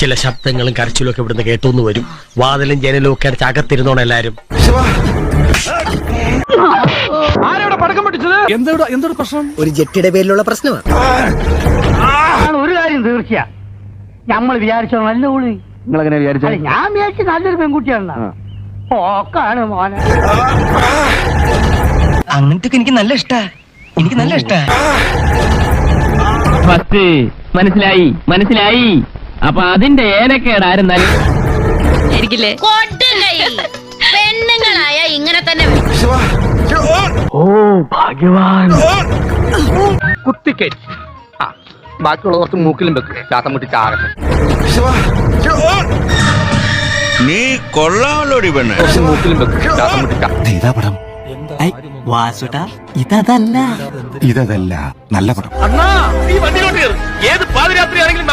ചില ശബ്ദങ്ങളും കരച്ചിലും ഒക്കെ ഇവിടുന്ന് കേട്ടോന്ന് വരും. വാതിലും ജനലും ഒക്കെ അടച്ച് അകത്തിരുന്നോണം എല്ലാരും. ഒരു ജെട്ടിയുടെ പേരിലുള്ള പ്രശ്നമാണ് ഒരു കാര്യം തീർച്ചയാ. നമ്മൾ വിചാരിച്ചോ നല്ല ഉള്ളി. നിങ്ങളെങ്ങനെ വിചാരിച്ചു ഞാൻ വിചാരിച്ച നല്ലൊരു പെൺകുട്ടിയാണ് ഓക്കാണ് മോനെ. അങ്ങനത്തെ എനിക്ക് നല്ല ഇഷ്ടാ. എനിക്ക് നല്ല ഇഷ്ടാ. മനസ്സിലായി മനസ്സിലായി. അപ്പൊ അതിന്റെ ഏലക്കേടായിരുന്നാലും കൊടുങ്കൈ പെണ്ണുങ്ങളായ ഇങ്ങനെ തന്നെ കുത്തിക്കരി ആ ബാക്കിയുള്ള കുറച്ച് മൂക്കിലും വെക്കും. ശ്വാസം മുട്ടി ചാകട്ടെ. നീ കൊള്ളാമല്ലോടി പെണ്ണ്. കുറച്ച് മൂക്കിലും വെക്കും. ശ്വാസം മുട്ടി ചാ ഇതാ പടം. വാസുട്ടാ ഇതല്ല ഇതല്ല നല്ല പടം. അണ്ണാ ഈ വണ്ടിയിലോട്ട് ഏത് പാതിരാത്രി ആണെങ്കിലും